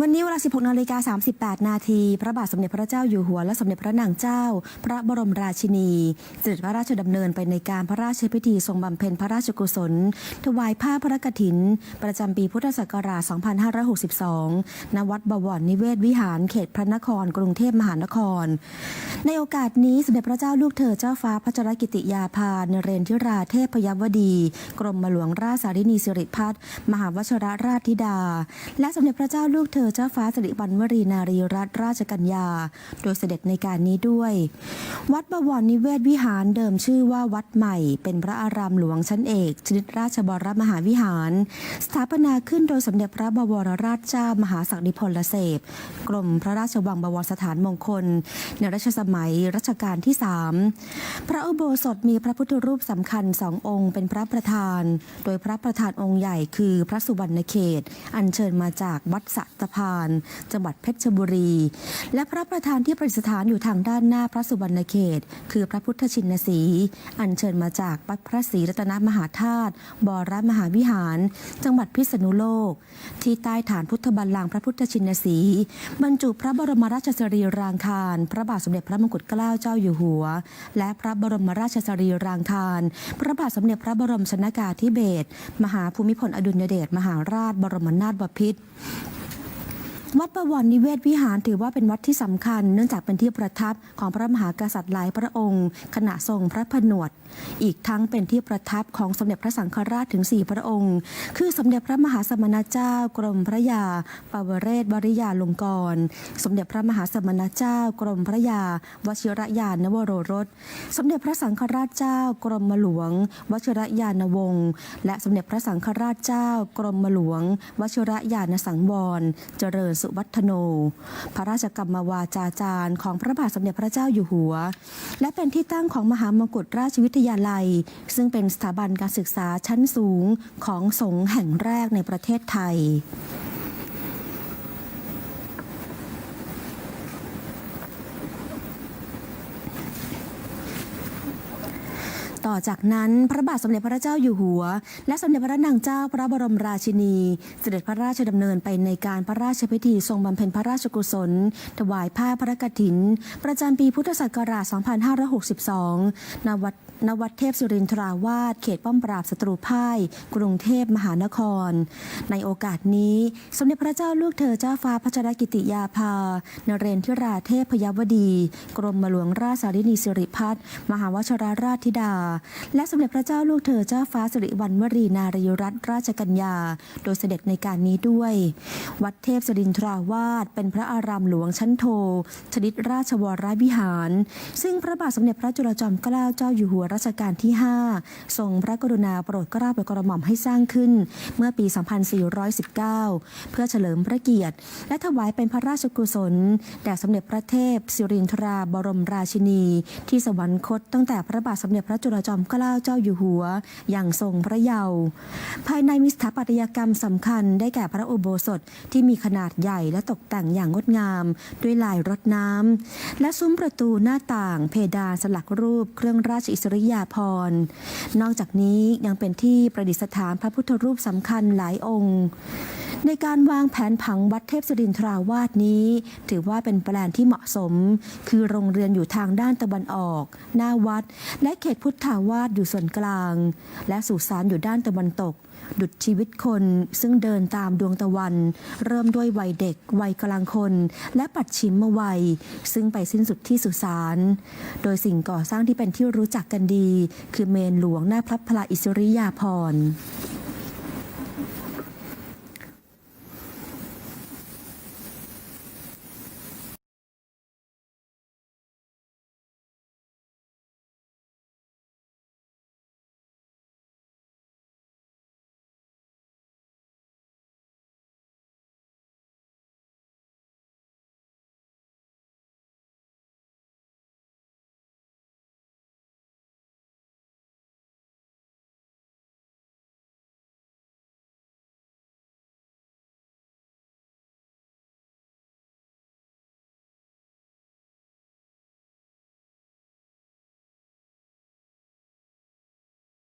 วันนี้เวลา 16นาฬิกา38 นาที พระบาทสมเด็จพระเจ้าอยู่หัว และสมเด็จพระนางเจ้า พระบรมราชินี เสด็จพระราชดำเนินไปในการพระราชพิธีทรงบำเพ็ญพระราชกุศล ถวายผ้าพระกฐิน ประจำปีพุทธศักราช 2562 ณ วัดบวรนิเวศวิหาร เขตพระนคร กรุงเทพมหานคร ในโอกาสนี้สมเด็จพระเจ้าลูกเธอเจ้าฟ้าพัชรกิติยาภานเรนทิราเทพพยวดี กรมหลวงราชสารินีสิริพัฒน์มหาวชรราชธิดา และสมเด็จพระเจ้าลูกเธอเจ้าฟ้าสิริวัณวรีนารีรัตนราชกัญญา โดยเสด็จในการนี้ด้วย วัดบวรนิเวศวิหารเดิมชื่อว่าวัดใหม่ เป็นพระอารามหลวงชั้นเอกชนิดราชบรมหาวิหาร สถาปนาขึ้นโดยสมเด็จพระบวรราชเจ้ามหาศักดิพลเสพกรมพระราชวังบวรสถานมงคล ในรัชสมัยรัชกาลที่สามพระอุโบสถมีพระพุทธรูปสำคัญสององค์ เป็นพระประธาน โดยพระประธานองค์ใหญ่คือพระสุวรรณเขต อัญเชิญมาจากวัดสัตพาน จังหวัดเพชรบุรี และพระประธานที่ประดิษฐานอยู่ทางด้านหน้าพระสุวรรณเขต คือพระพุทธชินสี อัญเชิญมาจากวัดพระศรีรัตนมหาธาตุบรมหาวิหาร จังหวัดพิษณุโลก ที่ใต้ฐานพุทธบัลลังก์พระพุทธชินสี บรรจุพระบรมราชสรีรางคาร พระบาทสมเด็จพระมงกุฎเกล้าเจ้าอยู่หัว และพระบรมราชสรีรางคาร พระบาทสมเด็จพระบรมชนากาธิเบศรมหาภูมิพลอดุลยเดชมหาราชบรมนาถบพิตร วัดประวรนิเวศวิหารถือว่าเป็นวัดที่สำคัญ เนื่องจากเป็นที่ประทับของพระมหากษัตริย์หลายพระองค์ ขณะทรงพระผนวด อีกทั้งเป็นที่ประทับของสมเด็จพระสังฆราชถึง 4 พระองค์ คือสมเด็จพระมหาสมณเจ้ากรมพระยาปวเรศวริยาลงกร สมเด็จพระมหาสมณเจ้ากรมพระยาวชิรยานวโรรส สมเด็จพระสังฆราชเจ้ากรมหลวง วชิรยานวงศ์และสมเด็จพระสังฆราชเจ้ากรมหลวง วชิรยานสังวร เจริญสุวัฒโน พระราชกรรมวาจาจารย์ของพระบาทสมเด็จพระเจ้าอยู่หัว และเป็นที่ตั้งของมหามกุฏราชวิทยาลัย ซึ่งเป็นสถาบันการศึกษาชั้นสูงของสงฆ์แห่งแรกในประเทศไทย ต่อจากนั้นพระบาทสมเด็จพระเจ้าอยู่หัว และสมเด็จพระนางเจ้าพระบรมราชินี เสด็จพระราชดำเนินไปในการพระราชพิธีทรงบำเพ็ญพระราชกุศล ถวายผ้าพระกฐิน ประจำปีพุทธศักราช 2562 ณ วัดณวัดเทพสุรินทราวาสเขตป้อมปราบศัตรูพ่าย กรุงเทพมหานคร ในโอกาสนี้ สมเด็จพระเจ้าลูกเธอเจ้าฟ้าพัชรกิติยาภา นเรนทิราเทพยวดี กรมหลวงราชสารินีสิริพัฒน์มหาวชราราชธิดาและสมเด็จพระเจ้าลูกเธอเจ้าฟ้าสิริวัณวรีนารีรัตนราชกัญญา โดยเสด็จในการนี้ด้วย วัดเทพสรินทราวาสเป็นพระอารามหลวงชั้นโท ชนิดราชวรวิหาร ซึ่งพระบาทสมเด็จพระจุลจอมเกล้าเจ้าอยู่หัวรัชกาลที่ 5 ทรงพระกรุณาโปรดเกล้าโปรดกระหม่อมให้สร้างขึ้น เมื่อปี 2419 เพื่อเฉลิมพระเกียรติ และถวายเป็นพระราชกุศลแด่สมเด็จพระเทพสิรินทราบรมราชินี ที่สวรรคตตั้งแต่พระบาทสมเด็จพระจุลจอมเกล้าเจ้าอยู่หัว อย่างทรงพระเยาว์ภายในมีสถาปัตยกรรมสำคัญได้แก่พระอุโบสถที่มีขนาดใหญ่และตกแต่งอย่างงดงาม ด้วยลายรดน้ำและซุ้มประตูหน้าต่าง เพดานสลักรูปเครื่องราชอิสริยาภรณ์นอกจากนี้ยังเป็นที่ประดิษฐานพระพุทธรูปสำคัญหลายองค์ ในการวางแผนผังวัดเทพสรินทราวาสนี้ ถือว่าเป็นแปลนที่เหมาะสม คือโรงเรือนอยู่ทางด้านตะวันออก หน้าวัด และเขตพุทธาวาสอยู่ส่วนกลาง และสุสานอยู่ด้านตะวันตก ดุจชีวิตคนซึ่งเดินตามดวงตะวัน เริ่มด้วยวัยเด็ก วัยกลางคน และปัดชิมวัย ซึ่งไปสิ้นสุดที่สุสานโดยสิ่งก่อสร้างที่เป็นที่รู้จักกันดี คือเมนหลวงหน้าพระพลาอิสริยาภรณ์